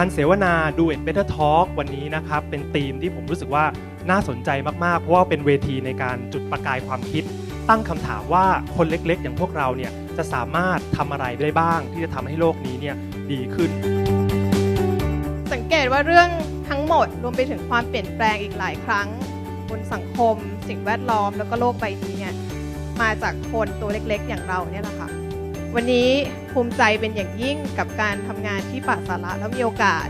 านเสวนาดูเอ็ดเบเตอร์ทอ k วันนี้นะครับ เป็นธีมที่ผมรู้สึกว่าน่าสนใจมาก ๆ เพราะว่าเป็นเวทีในการจุดประกายความคิด ตั้งคำถามว่าคนเล็ก ๆ อย่างพวกเราเนี่ยจะสามารถทำอะไรได้บ้าง ที่จะทำให้โลกนี้เนี่ยดีขึ้น สังเกตว่าเรื่องทั้งหมดรวมไปถึงความเปลี่ยนแปลงอีกหลายครั้ง บนสังคม สิ่งแวดล้อมแล้วก็โลกใบนี้เนี่ยมาจากคนตัวเล็ก ๆ อย่างเราเนี่ยแหละค่ะ วันนี้ภูมิใจเป็นอย่างยิ่งกับการทำงานที่ป่าสาระแล้วมีโอกาส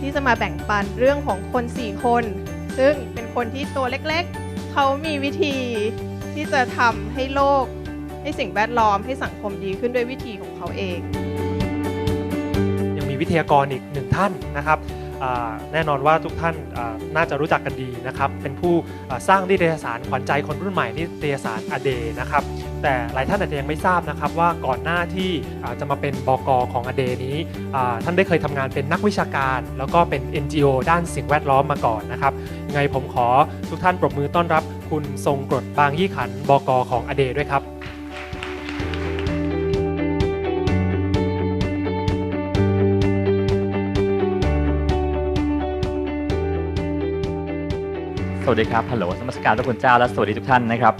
ที่จะมาแบ่งปันเรื่องของคน 4 คน ซึ่งเป็นคนที่ตัวเล็กๆ เขามีวิธีที่จะทำให้โลก ให้สิ่งแวดล้อมให้สังคมดีขึ้นด้วยวิธีของเขาเอง ยังมีวิทยากรอีกหนึ่งท่านนะครับ แน่นอนว่าทุกท่านน่าจะรู้จักกันดีนะครับ เป็นผู้สร้างนิตยสารขวัญใจคนรุ่นใหม่นิตยสารอเดนะครับ แต่หลายท่านอาจจะยังไม่ทราบนะครับว่าก่อนหน้าที่จะมาเป็นบกของอเดนี้ ท่านได้เคยทำงานเป็นนักวิชาการ แล้วก็เป็น NGO ด้านสิ่งแวดล้อมมาก่อนนะครับยังไงผมขอทุกท่านปรบมือต้อนรับ คุณทรงกรดบางยี่ขันบกของอเดด้วยครับ วัสดีครับฮัลโหลสมัสการทุกคนเจ้าและสวัสดีทุกท่านนะครับ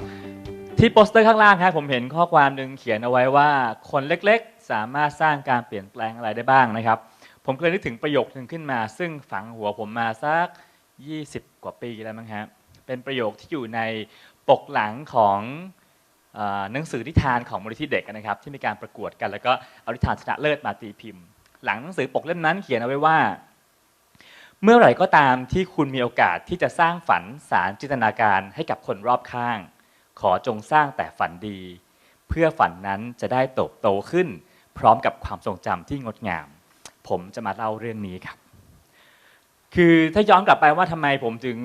ที่โปสเตอร์ข้างล่างครับผมเห็นข้อความหนึ่งเขียนเอาไว้ว่าคนเล็กๆ สามารถสร้างการเปลี่ยนแปลงอะไรได้บ้างนะครับ ผมเคยนึกถึงประโยคหนึ่งขึ้นมา ซึ่งฝังหัวผมมาสัก 20 กว่าปีแล้วมั้งฮะเป็นประโยคที่อยู่ในปกหลังของหนังสือนิทานของมูลนิธิเด็กนะครับ ที่มีการประกวดกัน แล้วก็เอานิทานชนะเลิศมาตีพิมพ์ หลังหนังสือปกเล่มนั้นเขียนเอาไว้ว่า เมื่อไหร่ก็ตามที่คุณมีโอกาสที่จะสร้างฝันสารจินตนาการให้กับคนรอบข้าง ขอจงสร้างแต่ฝันดี เพื่อฝันนั้นจะได้เติบโตขึ้น พร้อมกับความทรงจำที่งดงาม ผมจะมาเล่าเรื่องนี้ครับ คือถ้าย้อนกลับไปว่าทำไมผมถึง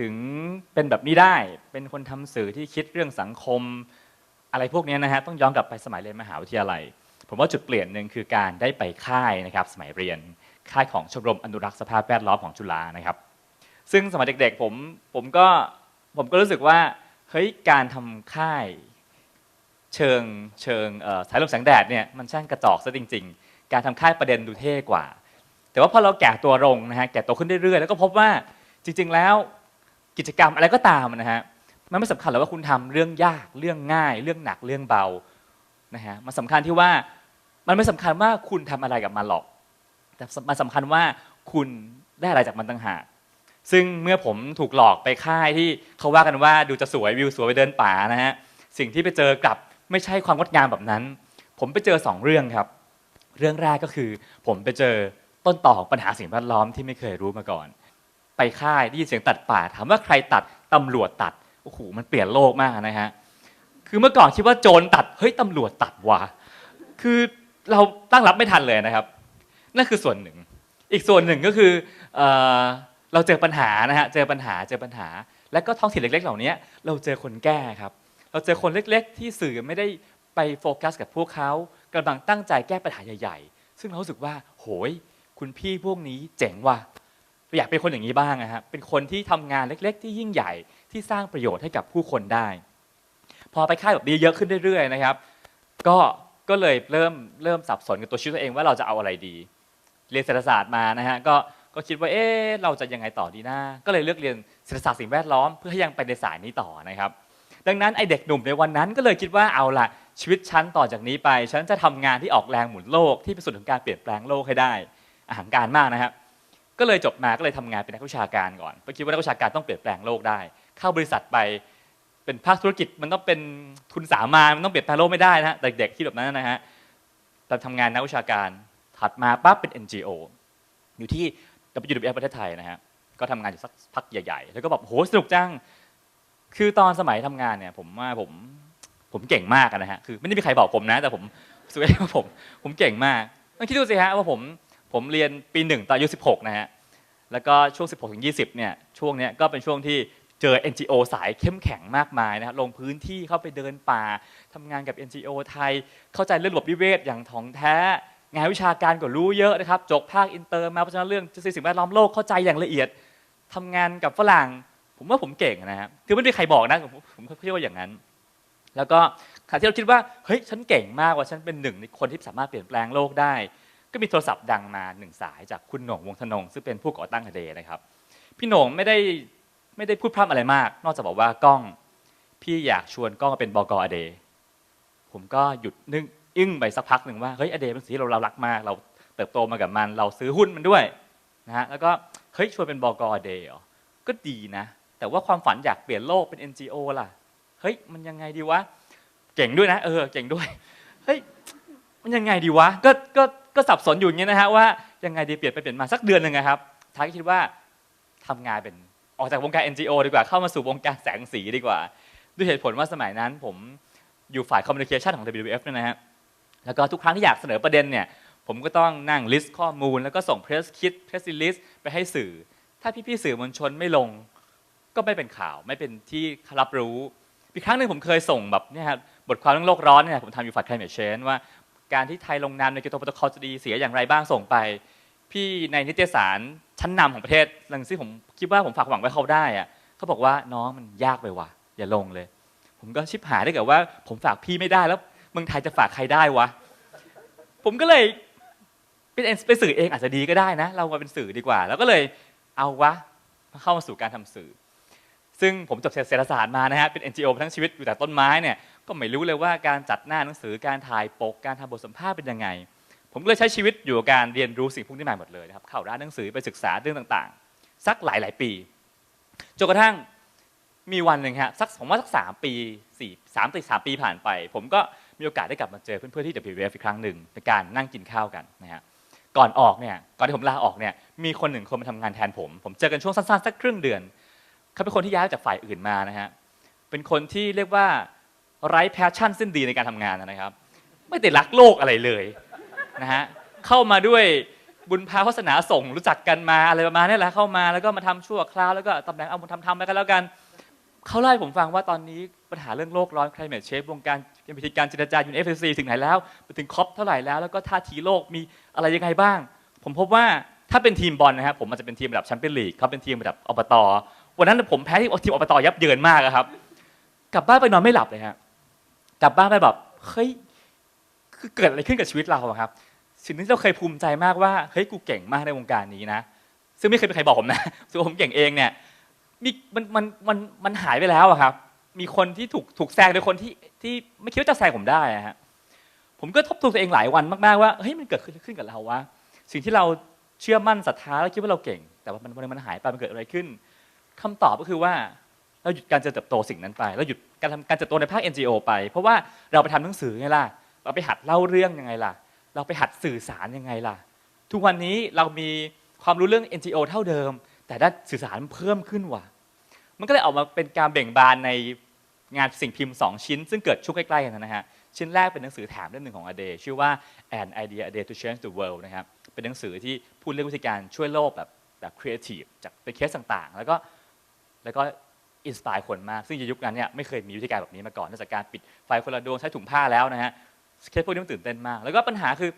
ถึงเป็นแบบนี้ได้ เป็นคนทำสื่อที่คิดเรื่องสังคม อะไรพวกนี้นะฮะต้องย้อนกลับไปสมัยเรียนมหาวิทยาลัย ผมว่าจุดเปลี่ยนหนึ่งคือการได้ไปค่ายนะครับสมัยเรียน ค่ายของชมรมอนุรักษ์สภาพแวดล้อมของจุฬานะครับ ซึ่งสมัยเด็กๆผมผมก็ผมก็รู้สึกว่าเฮ้ยการทำค่ายเชิงเชิงสายลมแสงแดดเนี่ยมันช่างกระจอกซะจริง ๆ การทำค่ายประเด็นดูเท่กว่า แต่ว่าพอเราแก่ตัวลงนะฮะแก่ตัวขึ้นเรื่อยๆแล้วก็พบว่าจริง ๆ แล้วกิจกรรมอะไรก็ตามนะฮะมันไม่สำคัญหรอกว่าคุณทำเรื่องยากเรื่องง่าย เรื่องหนักเรื่องเบานะฮะมันสำคัญที่ว่ามันไม่สำคัญว่าคุณทำอะไรกับมันหรอก แต่มันสำคัญว่าคุณได้อะไรจากมันต่างหากซึ่งเมื่อผมถูกหลอกไปค่ายที่เขาว่ากันว่าดูจะสวยวิวสวยไปเดินป่านะฮะสิ่งที่ไปเจอกลับไม่ใช่ความงดงามแบบนั้น ผมไปเจอสองเรื่องครับ เรื่องแรกก็คือ ผมไปเจอต้นต่อของปัญหาสิ่งแวดล้อมที่ไม่เคยรู้มาก่อน ไปค่ายได้ยินเสียงตัดป่าถามว่าใครตัดตำรวจตัดโอ้โหมันเปลี่ยนโลกมากนะฮะคือเมื่อก่อนคิดว่าโจรตัดเฮ้ยตำรวจตัดว่ะคือเราตั้งรับไม่ทันเลยนะครับ นั่นคือส่วนหนึ่ง อีกส่วนหนึ่งก็คือเออเราเจอปัญหานะฮะเจอปัญหาเจอปัญหา และก็ท้องถิ่นเล็ก ๆ เหล่านี้เราเจอคนแก้ครับเราเจอคนเล็ก ๆ ที่สื่อไม่ได้ไปโฟกัสกับพวกเขากำลังตั้งใจแก้ปัญหาใหญ่ๆ ซึ่งเราสึกว่าโหย คุณพี่พวกนี้เจ๋งว่ะอยากเป็นคนอย่างนี้บ้างนะฮะเป็นคนที่ทำงานเล็ก ๆ ที่ยิ่งใหญ่ที่สร้างประโยชน์ให้กับผู้คนได้ พอไปค่ายแบบนี้เยอะขึ้นเรื่อยๆนะครับ ก็ก็เลยเริ่มเริ่มสับสนกับตัวชีวิตตัวเองว่าเราจะเอาอะไรดี เรียนเศรษฐศาสตร์มานะฮะก็ก็คิดว่าเอ๊ะเราจะยังไงต่อดีนะก็เลยเลือกเรียนเศรษฐศาสตร์สิ่งแวดล้อมเพื่อให้ยังไปในสายนี้ต่อนะครับ ดังนั้นไอเด็กหนุ่มในวันนั้นก็เลยคิดว่าเอาละชีวิตฉันต่อจากนี้ไป ฉันจะทำงานที่ออกแรงหมุนโลกที่เป็นส่วนของการเปลี่ยนแปลงโลกให้ได้อาหารการมากนะครับก็เลยจบมาก็เลยทำงานเป็นนักวิชาการก่อนเพราะคิดว่านักวิชาการต้องเปลี่ยนแปลงโลกได้ เข้าบริษัทไปเป็นภาคธุรกิจมันต้องเป็นทุนสามามันต้องเปลี่ยนแปลงโลกไม่ได้นะฮะเด็กๆที่แบบนั้นนะฮะเราทำงานนักวิชาการ ถัดมาปั๊บเป็น NGO อยู่ที่ WWF ประเทศไทยนะฮะก็ทำงานอยู่สักพักใหญ่ ๆ แล้วก็แบบโหสนุกจัง คือตอนสมัยทำงานเนี่ยผมว่าผมผมเก่งมากนะฮะคือไม่ได้มีใครบอกผมนะ แต่ผมรู้สึกว่าผมผมเก่งมากต้องคิดดูสิฮะว่าผมผมเรียนปีหนึ่งตอนอายุ 16 นะฮะแล้วก็ช่วง 16 ถึง 20 เนี่ยช่วงเนี้ยก็เป็นช่วงที่เจอ NGO สายเข้มแข็งมากมายนะฮะลงพื้นที่เข้าไปเดินป่าทำงานกับ NGO ไทย เข้าใจเรื่องระบบนิเวศอย่างถ่องแท้ งานวิชาการก็รู้เยอะนะครับจบภาคอินเตอร์มาเพราะฉะนั้นเรื่องสิ่งแวดล้อมโลกเข้าใจอย่างละเอียดทำงานกับฝรั่ง ผมว่าผมเก่งนะครับคือไม่มีใครบอกนะผมผมเชื่อว่าอย่างนั้น แล้วก็ขณะที่เราคิดว่าเฮ้ยฉันเก่งมากว่าฉันเป็นหนึ่งในคนที่สามารถเปลี่ยนแปลงโลกได้ ก็มีโทรศัพท์ดังมาหนึ่งสายจากคุณโหน่งวงธนงซึ่งเป็นผู้ก่อตั้งอเดนะครับ พี่โหน่งไม่ได้ไม่ได้พูดพร่ำอะไรมาก นอกจากบอกว่ากล้อง พี่อยากชวนกล้องมาเป็นบกอเดผมก็หยุดนึก อึ้งไปสักพักหนึ่งว่าเฮ้ยอเดเป็นสีเราเรารักมาก เราเติบโตมากับมัน เราซื้อหุ้นมันด้วยนะฮะแล้วก็เฮ้ยชวนเป็นบกอเดเหรอก็ดีนะ แต่ว่าความฝันอยากเปลี่ยนโลกเป็น NGO ล่ะเฮ้ยมันยังไงดีวะเก่งด้วยนะเออเก่งด้วยเฮ้ยมันยังไงดีวะก็ก็ก็สับสนอยู่เงี้ยนะฮะว่ายังไงดีเปลี่ยนไปเปลี่ยนมาสักเดือนหนึ่งครับท้ายก็คิดว่าทำงานเป็นออกจากวงการ NGO ดีกว่าเข้ามาสู่วงการแสงสีดีกว่า ด้วยเหตุผลว่าสมัยนั้นผมอยู่ฝ่ายคอมมิวนิเคชันของ WWF เนี่ยนะฮะ แล้วก็ทุกครั้งที่อยากเสนอประเด็นเนี่ยผมก็ต้องนั่งลิสต์ข้อมูล แล้วก็ส่งเพรสคิดเพรสซิลิสไปให้สื่อ ถ้าพี่ๆสื่อมวลชนไม่ลง ก็ไม่เป็นข่าวไม่เป็นที่รับรู้อีกครั้งหนึ่งผมเคยส่งแบบเนี่ยครับบทความเรื่องโลกร้อนเนี่ยผมทำอยู่ฝ่าย climate change ว่าการที่ไทยลงนามในเกียวโตโปรโตคอลจะดีเสียอย่างไรบ้างส่งไป พี่ในนิตยสารชั้นนำของประเทศลังซี่ผมคิดว่าผมฝากหวังไว้เขาได้อะเขาบอกว่าน้องมันยากไปว่ะอย่าลงเลย ผมก็ชิบหายได้เกิดว่า ผมฝากพี่ไม่ได้แล้ว เมืองไทยจะฝากใครได้วะ ผมก็เลยเป็นเป็นสื่อเองอาจจะดีก็ได้นะ เรามาเป็นสื่อดีกว่า แล้วก็เลยเอาวะเข้ามาสู่การทำสื่อ ซึ่งผมจบเศรษฐศาสตร์มานะฮะเป็น NGO ทั้งชีวิตอยู่แต่ต้นไม้เนี่ยก็ไม่รู้เลยว่าการจัดหน้าหนังสือการถ่ายปกการทำบทสัมภาษณ์เป็นยังไง ผมก็เลยใช้ชีวิตอยู่กับการเรียนรู้สิ่งพวกนี้มาหมดเลยนะครับเข้าร้านหนังสือไปศึกษาเรื่องต่างๆ สักหลายหลายๆปีจนกระทั่งมีวันหนึ่งฮะสักผมว่าสักสามปีสี่สามปีสามปีผ่านไป ผมก็ มีโอกาสได้กลับมาเจอเพื่อนๆที่ WWF อีกครั้งหนึ่งในการนั่งกินข้าวกันนะฮะก่อนออกเนี่ยก่อนที่ผมลาออกเนี่ยมีคนหนึ่งคนมาทำงานแทนผม ผมเจอกันช่วงสั้นๆสักครึ่งเดือนเขาเป็นคนที่ย้ายจากฝ่ายอื่นมานะฮะเป็นคนที่เรียกว่าไร้แพชชั่นสิ้นดีในการทำงานนะครับ ไม่ได้รักโลกอะไรเลยนะฮะเข้ามาด้วยบุญพาโฆษณาส่งรู้จักกันมาอะไรประมาณนี้แหละเข้ามาแล้วก็มาทำชั่วคราวแล้วก็ตำแหน่งเอามาทำทำไปกันแล้วกันเขาเล่าให้ผมฟังว่าตอนนี้ปัญหาเรื่องโลกร้อน climate change วงการ วิธีการเจรจา UNFCCC ถึงไหนแล้วไปถึงคอปเท่าไหร่แล้วแล้วก็ท่าทีโลกมีอะไรยังไงบ้าง ผมพบว่าถ้าเป็นทีมบอลนะครับผมอาจจะเป็นทีมระดับแชมเปี้ยนลีกเขาเป็นทีมระดับอบตวันนั้นผมแพ้ที่ทีมอบตยับเยินมากครับ กลับบ้านไปนอนไม่หลับเลยฮะกลับบ้านไปแบบเฮ้ยคือเกิดอะไรขึ้นกับชีวิตเราครับ สิ่งที่เราเคยภูมิใจมากว่าเฮ้ยกูเก่งมากในวงการนี้นะ ซึ่งไม่เคยมีใครบอกผมนะส่วนผมเก่งเองเนี่ยมีมันมันมันมันหายไปแล้วอะครับ มีคนที่ถูกถูกแซงโดยคนที่ ที่ไม่คิดว่าจะแซงผมได้ฮะผมก็ทบทวนตัวเองหลายวันมากๆว่าเฮ้ยมันเกิดขึ้นกับเราวะสิ่งที่เราเชื่อมั่นศรัทธาแล้วคิดว่าเราเก่ง แต่ว่ามันมันหายไปมันเกิดอะไรขึ้นคำตอบก็คือว่าเราหยุดการเจริญเติบโตสิ่งนั้นไปเราหยุดการทำการเติบโตในภาค NGO ไป เพราะว่าเราไปทำหนังสือไงล่ะเราไปหัดเล่าเรื่องยังไงล่ะ เราไปหัดสื่อสารยังไงล่ะ ทุกวันนี้เรามีความรู้เรื่อง NGO เท่าเดิม แต่ด้านสื่อสารเพิ่มขึ้นว่ะมันก็เลยออกมาเป็นการเบ่งบานใน งานสิ่งพิมพ์ 2 ชิ้น ซึ่งเกิดช่วงใกล้ๆกันนะฮะชิ้นแรกเป็นหนังสือแถมเล่มหนึ่งของอเดชื่อว่า An Idea a Day to Change the World นะครับเป็นหนังสือที่พูดเรื่องวิธีการช่วยโลกแบบแบบครีเอทีฟจากเป็นเคสต่างๆ แล้วก็แล้วก็อินสปายคนมาก ซึ่งยุคนั้นเนี่ยไม่เคยมีวิธีการแบบนี้มาก่อนนอกจากการปิดไฟคนละดวงใช้ถุงผ้าแล้วนะฮะเคสพวกนี้มันตื่นเต้นมาก แล้วก็ปัญหาคือ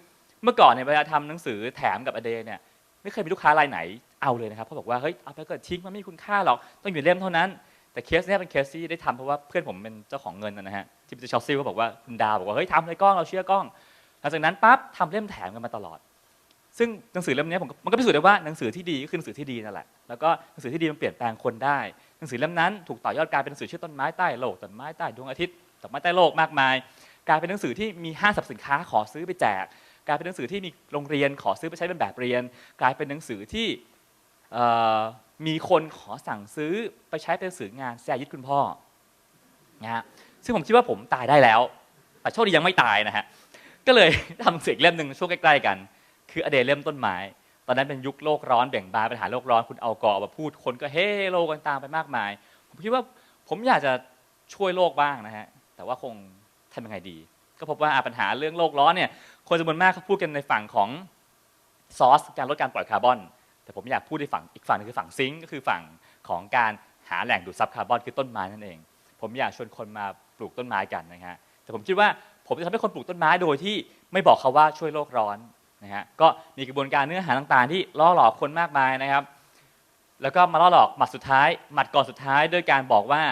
เมื่อก่อนเนี่ยเวลาทำหนังสือแถมกับอเดเนี่ยไม่เคยมีลูกค้ารายไหนเอาเลยนะครับเขาบอกว่าเฮ้ยเอาไปก็ทิ้งมันไม่มีคุณค่าหรอกต้องอยู่เล่มเท่านั้น แต่เคสเนี้ยเป็นเคสที่ได้ทำเพราะว่าเพื่อนผมเป็นเจ้าของเงินนะฮะที่เป็นชอลซี่ก็บอกว่าคุณดาวบอกว่าเฮ้ยทำเลยกล้องเราเชื่อกล้องหลังจากนั้นปั๊บทำเล่มแถมกันมาตลอด ซึ่งหนังสือเล่มนี้ผมมันก็พิสูจน์ได้ว่าหนังสือที่ดีก็คือหนังสือที่ดีนั่นแหละแล้วก็หนังสือที่ดีมันเปลี่ยนแปลงคนได้หนังสือเล่มนั้นถูกต่อยอดกลายเป็นหนังสือชื่อต้นไม้ใต้โลกต้นไม้ใต้ดวงอาทิตย์ดอกไม้ใต้โลกมากมายกลายเป็นหนังสือที่มีห้างสรรพสินค้าขอซื้อไปแจกกลายเป็นหนังสือที่มีโรงเรียนขอซื้อไปใช้เป็นแบบเรียน กลายเป็นหนังสือที่ มีคนขอสั่งซื้อไปใช้เป็นสื่องานแซยิดคุณพ่อนะฮะซึ่งผมคิดว่าผมตายได้แล้ว แต่โชคดียังไม่ตายนะฮะก็เลยทำหนังสืออีกเล่มหนึ่งช่วงใกล้ๆกัน คืออเดเล่มต้นไม้ตอนนั้นเป็นยุคโลกร้อนแบ่งบานปัญหาโลกร้อนคุณเอากอมาพูดคนก็เฮ้โลกันตามไปมากมาย ผมคิดว่าผมอยากจะช่วยโลกบ้างนะฮะแต่ว่าคงทำยังไงดี ก็พบว่าปัญหาเรื่องโลกร้อนเนี่ยคนจำนวนมากเขาพูดกันในฝั่งของซอสการลดการปล่อยคาร์บอน แต่ผมอยากพูดในฝั่งอีกฝั่งหนึงคือฝั่งซิงค์ก็คือฝั่งของการหาแหล่งดูดซับคาร์บอนคือต้นไม้นั่นเอง ผมอยากชวนคนมาปลูกต้นไม้กันนะฮะแต่ผมคิดว่าผมจะทำให้คนปลูกต้นไม้โดยที่ไม่บอกเขาว่าช่วยโลกร้อนนะฮะก็มีกระบวนการเนื้อหาต่างๆ ที่ล่อหลอกคนมากมายนะครับ แล้วก็มาล่อหลอกหมัดสุดท้าย หมัดก่อนสุดท้ายด้วยการบอกว่า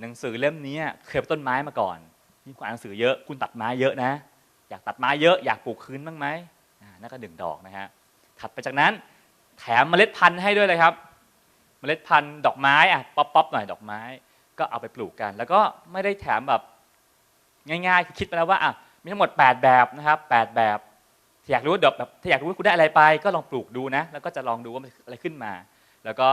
หนังสือเล่มนี้เคยเป็นต้นไม้มาก่อนนี่คุณอ่านหนังสือเยอะคุณตัดไม้เยอะนะ อยากตัดไม้เยอะอยากปลูกคืนบ้างไหมอ่านั่นก็หนึ่งดอกนะฮะถัดไปจากนั้น แถมเมล็ดพันธุ์ให้ด้วยเลยครับ เมล็ดพันธุ์ดอกไม้อะป๊อปป๊อปหน่อยดอกไม้ ก็เอาไปปลูกกัน แล้วก็ไม่ได้แถมแบบง่ายๆคือคิดไปแล้วว่าอะมีทั้งหมด 8 แบบนะครับ 8 แบบถ้าอยากรู้ว่าดอกแบบถ้าอยากรู้ว่าคุณได้อะไรไป ก็ลองปลูกดูนะ แล้วก็จะลองดูว่ามันอะไรขึ้นมา แล้วก็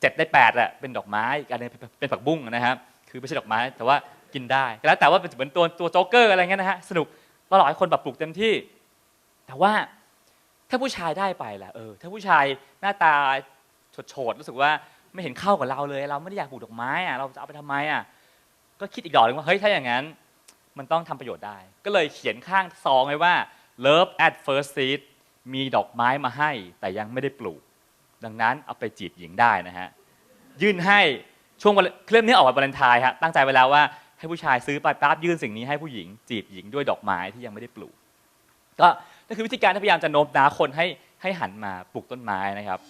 เจ็ดได้แปดแหละเป็นดอกไม้อีกอันนึงเป็นเป็นผักบุ้งนะครับคือไม่ใช่ดอกไม้แต่ว่ากินได้ แล้วแต่ว่าเป็นเหมือนตัวตัวโจ๊กเกอร์อะไรเงี้ยนะฮะสนุกเราหลอกให้คนแบบปลูกเต็มที่ แต่ว่า ถ้าผู้ชายได้ไปล่ะเออถ้าผู้ชายหน้าตาโฉดๆรู้สึกว่าไม่เห็นเข้ากับเราเลย เราไม่ได้อยากปลูกดอกไม้อะเราจะเอาไปทำไมอะก็คิดอีกดอกหนึงว่าเฮ้ยถ้าอย่างนั้น มันต้องทำประโยชน์ได้ ก็เลยเขียนข้างซองไว้ว่า love at first seed มีดอกไม้มาให้ แต่ยังไม่ได้ปลูก ดังนั้นเอาไปจีบหญิงได้นะฮะยื่นให้ช่วงวันเครื่องนี้ออกวันวาเลนไทน์ฮะตั้งใจไว้แล้วว่าให้ผู้ชายซื้อไปปั๊บยื่นสิ่งนี้ให้ผู้หญิง จีบหญิงด้วยดอกไม้ที่ยังไม่ได้ปลูก ก็ นั่นคือวิธีการที่พยายามจะโน้มน้าวคนให้ให้หันมาปลูกต้นไม้นะครับ